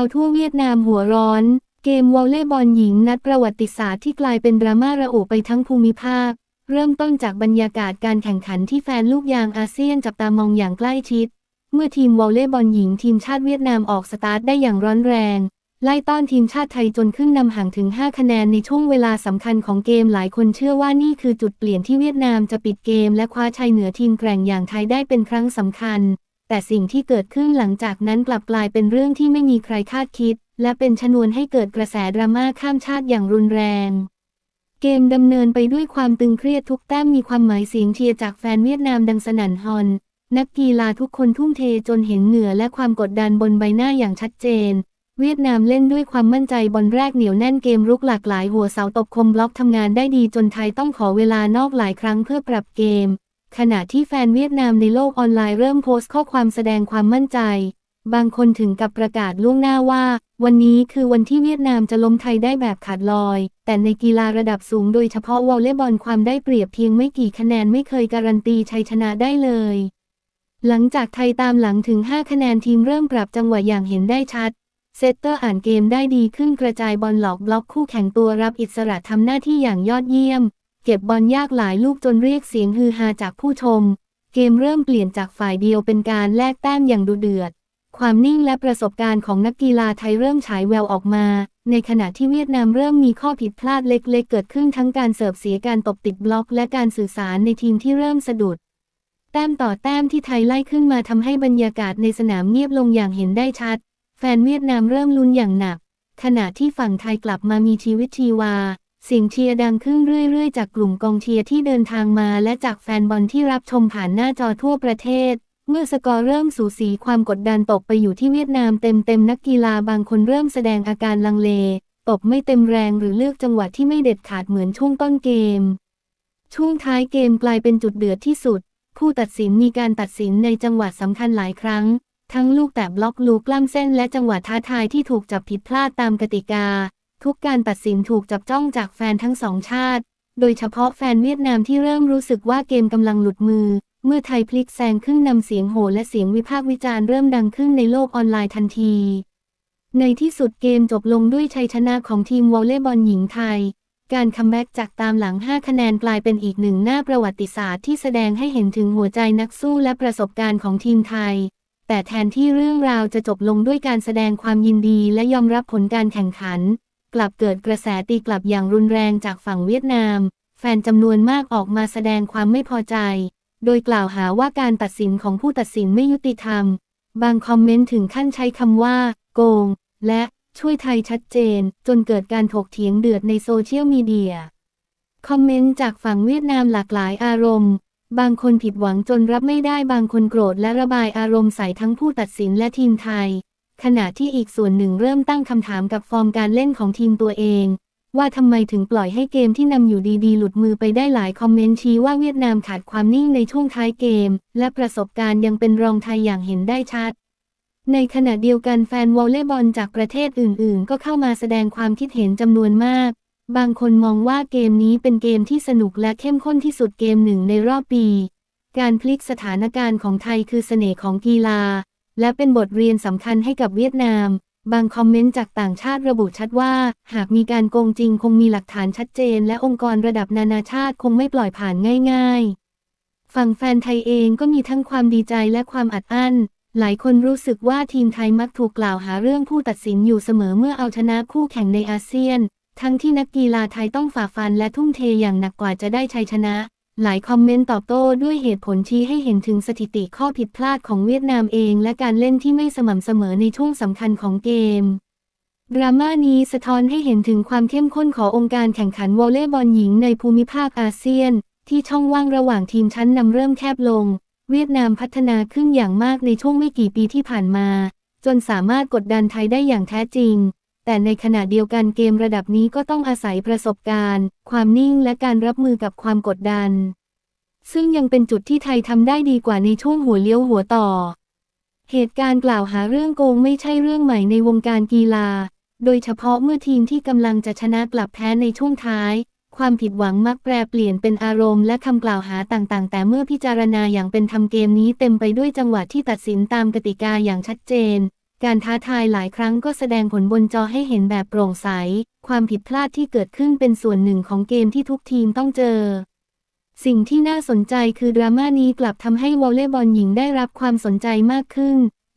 าวทั่วเวียดนามหัวร้อน เกมวอลเลย์บอลหญิงนัดประวัติศาสตร์ที่กลายเป็นดราม่าระอุไปทั้งภูมิภาค เริ่มต้นจากบรรยากาศการแข่งขันที่แฟนลูกยางอาเซียนจับตามองอย่างใกล้ชิด เมื่อทีมวอลเลย์บอลหญิงทีมชาติเวียดนามออกสตาร์ทได้อย่างร้อนแรง ไล่ต้อนทีมชาติไทยจนขึ้นนำห่างถึง 5 คะแนนในช่วงเวลาสำคัญของเกมหลายคนเชื่อว่านี่คือจุดเปลี่ยนที่เวียดนามจะปิดเกม และคว้าชัยเหนือทีมแกร่งอย่างไทยได้เป็นครั้งสำคัญ แต่สิ่งที่เกิดขึ้นหลังจากนั้นกลับกลายเป็นเรื่องที่ไม่มีใครคาดคิด และเป็นชนวนให้เกิดกระแสดราม่าข้ามชาติอย่างรุนแรง เกมดำเนินไปด้วยความตึงเครียดทุกแต้มมีความหมายเสียงเชียร์จากแฟนเวียดนามดังสนั่นฮอน นักกีฬาทุกคนทุ่มเทจนเห็นเหงื่อและความกดดันบนใบหน้าอย่างชัดเจน เวียดนามเล่นด้วยความมั่นใจบอลแรกเหนียวแน่นเกมรุกหลากหลายหัวเสาตบคมบล็อกทำงานได้ดีจนไทยต้องขอเวลานอกหลายครั้งเพื่อปรับเกม ขณะที่แฟนเวียดนามในโลกออนไลน์เริ่มโพสต์ข้อความแสดงความมั่นใจ บางคนถึงกับประกาศล่วงหน้าว่า วันนี้คือวันที่เวียดนามจะล้มไทยได้แบบขาดลอย แต่ในกีฬาระดับสูงโดยเฉพาะวอลเลย์บอลความได้เปรียบเพียงไม่กี่คะแนนไม่เคยการันตีชัยชนะได้เลย หลังจากไทยตามหลังถึง 5 คะแนนทีมเริ่มปรับจังหวะอย่างเห็นได้ชัด เซตเตอร์อ่านเกมได้ดีขึ้นกระจายบอลหลอกบล็อกคู่แข่งตัวรับอิสระทำหน้าที่อย่างยอดเยี่ยม เก็บบอลยากหลายลูกจนเรียกเสียงฮือฮาจากผู้ชม เกมเริ่มเปลี่ยนจากฝ่ายเดียวเป็นการแลกแต้มอย่างดุเดือด ความนิ่งและประสบการณ์ของนักกีฬาไทยเริ่มฉายแววออกมา ในขณะที่เวียดนามเริ่มมีข้อผิดพลาดเล็กๆ เกิดขึ้นทั้งการเสิร์ฟเสียการตบติดบล็อก และการสื่อสารในทีมที่เริ่มสะดุดแต้มต่อแต้มที่ไทยไล่ขึ้นมาทำให้บรรยากาศในสนามเงียบลงอย่างเห็นได้ชัด แฟนเวียดนามเริ่มลุ้นอย่างหนัก ขณะที่ฝั่งไทยกลับมามีชีวิตชีวา เสียงเชียร์ดังขึ้นเรื่อย ๆ จากกลุ่มกองเชียร์ที่เดินทางมาและจากแฟนบอลที่รับชมผ่านหน้าจอทั่วประเทศ เมื่อสกอร์เริ่มสูสีความกดดันตกไปอยู่ที่เวียดนามเต็ม ๆ นักกีฬาบางคนเริ่มแสดงอาการลังเล ตบไม่เต็มแรงหรือเลือกจังหวะที่ไม่เด็ดขาดเหมือนช่วงต้นเกม ช่วงท้ายเกมกลายเป็นจุดเดือดที่สุด ผู้ตัดสินมีการตัดสินในจังหวะสำคัญหลายครั้ง ทั้งลูกแตะบล็อกลูกกล้ำเส้นและจังหวะท้าทายที่ถูกจับผิดพลาดตามกติกา ทุกการตัดสินถูกจับจ้องจากแฟนทั้งสองชาติ โดยเฉพาะแฟนเวียดนามที่เริ่มรู้สึกว่าเกมกำลังหลุดมือ เมื่อไทยพลิกแซงขึ้นนำเสียงโห่และเสียงวิพากษ์วิจารณ์เริ่มดังขึ้นในโลกออนไลน์ทันที ในที่สุดเกมจบลงด้วยชัยชนะของทีมวอลเลย์บอลหญิงไทย การคัมแบ็กจากตามหลัง 5 คะแนนกลายเป็นอีกหนึ่งหน้าประวัติศาสตร์ที่แสดงให้เห็นถึงหัวใจนักสู้และประสบการณ์ของทีมไทย แต่แทนที่เรื่องราวจะจบลงด้วยการแสดงความยินดีและยอมรับผลการแข่งขัน กลับเกิดกระแสตีกลับอย่างรุนแรงจากฝั่งเวียดนาม แฟนจำนวนมากออกมาแสดงความไม่พอใจ โดยกล่าวหาว่าการตัดสินของผู้ตัดสินไม่ยุติธรรม บางคอมเมนต์ถึงขั้นใช้คำว่า โกง และช่วยไทยชัดเจน จนเกิดการถกเถียงเดือดในโซเชียลมีเดีย คอมเมนต์จากฝั่งเวียดนามหลากหลายอารมณ์ บางคนผิดหวังจนรับไม่ได้บางคนโกรธและระบายอารมณ์ใส่ทั้งผู้ตัดสินและทีมไทย ขณะที่อีกส่วนหนึ่งเริ่มตั้งคำถามกับฟอร์มการเล่นของทีมตัวเอง ว่าทำไมถึงปล่อยให้เกมที่นำอยู่ดีๆ หลุดมือไปได้หลายคอมเมนต์ชี้ว่าเวียดนามขาดความนิ่งในช่วงท้ายเกม และประสบการณ์ยังเป็นรองไทยอย่างเห็นได้ชัด ในขณะเดียวกันแฟนวอลเลย์บอลจากประเทศอื่น ๆ ก็เข้ามาแสดงความคิดเห็นจำนวนมาก บางคนมองว่าเกมนี้เป็นเกมที่สนุกและเข้มข้นที่สุดเกมหนึ่งในรอบปี การพลิกสถานการณ์ของไทยคือเสน่ห์ของกีฬา และเป็นบทเรียนสำคัญให้กับเวียดนาม บางคอมเมนต์จากต่างชาติระบุชัดว่า หากมีการโกงจริงคงมีหลักฐานชัดเจน และองค์กรระดับนานาชาติคงไม่ปล่อยผ่านง่าย ๆ ฝั่งแฟนไทยเองก็มีทั้งความดีใจและความอัดอั้น หลายคนรู้สึกว่าทีมไทยมักถูกกล่าวหาเรื่องผู้ตัดสินอยู่เสมอเมื่อเอาชนะคู่แข่งในอาเซียน ทั้งที่นักกีฬาไทยต้องฝ่าฟันและทุ่มเทอย่างหนักกว่าจะได้ชัยชนะ หลายคอมเมนต์ตอบโต้ด้วยเหตุผลชี้ให้เห็นถึงสถิติข้อผิดพลาดของเวียดนามเอง และการเล่นที่ไม่สม่ำเสมอในช่วงสำคัญของเกม ดราม่านี้สะท้อนให้เห็นถึงความเข้มข้นขององค์การแข่งขันวอลเลย์บอลหญิงในภูมิภาคอาเซียน ที่ช่องว่างระหว่างทีมชั้นนำเริ่มแคบลง เวียดนามพัฒนาขึ้นอย่างมากในช่วงไม่กี่ปีที่ผ่านมา จนสามารถกดดันไทยได้อย่างแท้จริง แต่ในขณะเดียวกันเกมระดับนี้ก็ต้องอาศัยประสบการณ์ ความนิ่งและการรับมือกับความกดดัน ซึ่งยังเป็นจุดที่ไทยทำได้ดีกว่าในช่วงหัวเลี้ยวหัวต่อ เหตุการณ์กล่าวหาเรื่องโกงไม่ใช่เรื่องใหม่ในวงการกีฬา โดยเฉพาะเมื่อทีมที่กำลังจะชนะกลับแพ้ในช่วงท้าย ความผิดหวังมักแปรเปลี่ยนเป็นอารมณ์และคำกล่าวหาต่างๆ แต่เมื่อพิจารณาอย่างเป็นธรรมเกมนี้เต็มไปด้วยจังหวะที่ตัดสินตามกติกาอย่างชัดเจน การท้าทายหลายครั้งก็แสดงผลบนจอให้เห็นแบบโปร่งใส ความผิดพลาดที่เกิดขึ้นเป็นส่วนหนึ่งของเกมที่ทุกทีมต้องเจอ สิ่งที่น่าสนใจคือดราม่านี้กลับทำให้วอลเลย์บอลหญิงได้รับความสนใจมากขึ้น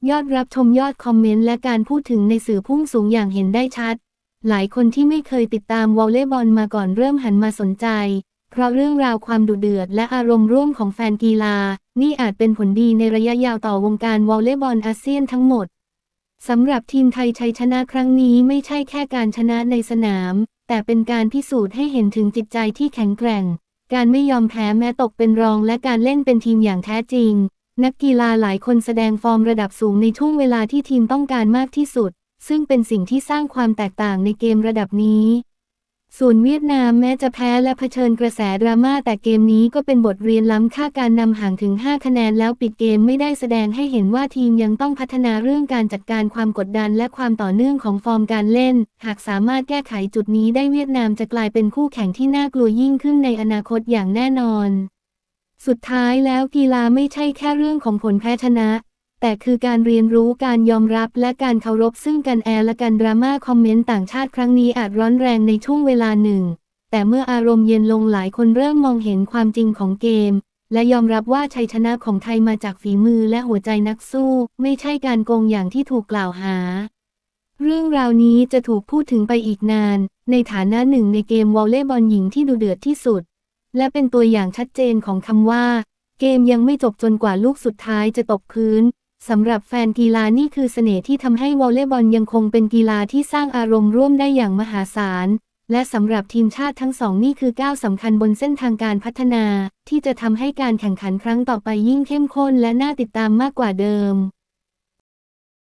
ยอดรับชมยอดคอมเมนต์และการพูดถึงในสื่อพุ่งสูงอย่างเห็นได้ชัด หลายคนที่ไม่เคยติดตามวอลเลย์บอลมาก่อนเริ่มหันมาสนใจ เพราะเรื่องราวความดุเดือดและอารมณ์ร่วมของแฟนกีฬา นี่อาจเป็นผลดีในระยะยาวต่อวงการวอลเลย์บอลอาเซียนทั้งหมด สำหรับทีมไทยชัยชนะครั้งนี้ไม่ใช่แค่การชนะในสนาม แต่เป็นการพิสูจน์ให้เห็นถึงจิตใจที่แข็งแกร่ง การไม่ยอมแพ้แม้ตกเป็นรองและการเล่นเป็นทีมอย่างแท้จริง นักกีฬาหลายคนแสดงฟอร์มระดับสูงในช่วงเวลาที่ทีมต้องการมากที่สุด ซึ่งเป็นสิ่งที่สร้างความแตกต่างในเกมระดับนี้ ส่วนเวียดนามแม้จะแพ้และเผชิญกระแสดราม่าแต่เกมนี้ก็เป็นบทเรียนล้ำค่าการนำห่างถึง 5 คะแนนแล้วปิดเกมไม่ได้แสดงให้เห็นว่าทีมยังต้องพัฒนาเรื่องการจัดการความกดดันและความต่อเนื่องของฟอร์มการเล่น หากสามารถแก้ไขจุดนี้ได้เวียดนามจะกลายเป็นคู่แข่งที่น่ากลัวยิ่งขึ้นในอนาคตอย่างแน่นอน สุดท้ายแล้วกีฬาไม่ใช่แค่เรื่องของผลแพ้ชนะ แต่คือการเรียนรู้การยอมรับและการเคารพซึ่งกันแอร์และการดราม่าคอมเมนต์ต่างชาติครั้งนี้อาจร้อนแรงในช่วงเวลาหนึ่ง แต่เมื่ออารมณ์เย็นลงหลายคนเริ่มมองเห็นความจริงของเกม และยอมรับว่าชัยชนะของไทยมาจากฝีมือและหัวใจนักสู้ ไม่ใช่การโกงอย่างที่ถูกกล่าวหา เรื่องราวนี้จะถูกพูดถึงไปอีกนาน ในฐานะหนึ่งในเกมวอลเลย์บอลหญิงที่ดูเดือดที่สุด และเป็นตัวอย่างชัดเจนของคำว่า เกมยังไม่จบจนกว่าลูกสุดท้ายจะตกพื้น สำหรับแฟนกีฬานี่คือเสน่ห์ที่ทำให้วอลเลย์บอลยังคงเป็นกีฬาที่สร้างอารมณ์ร่วมได้อย่างมหาศาล และสำหรับทีมชาติทั้งสองนี่คือก้าวสำคัญบนเส้นทางการพัฒนา ที่จะทำให้การแข่งขันครั้งต่อไปยิ่งเข้มข้นและน่าติดตามมากกว่าเดิม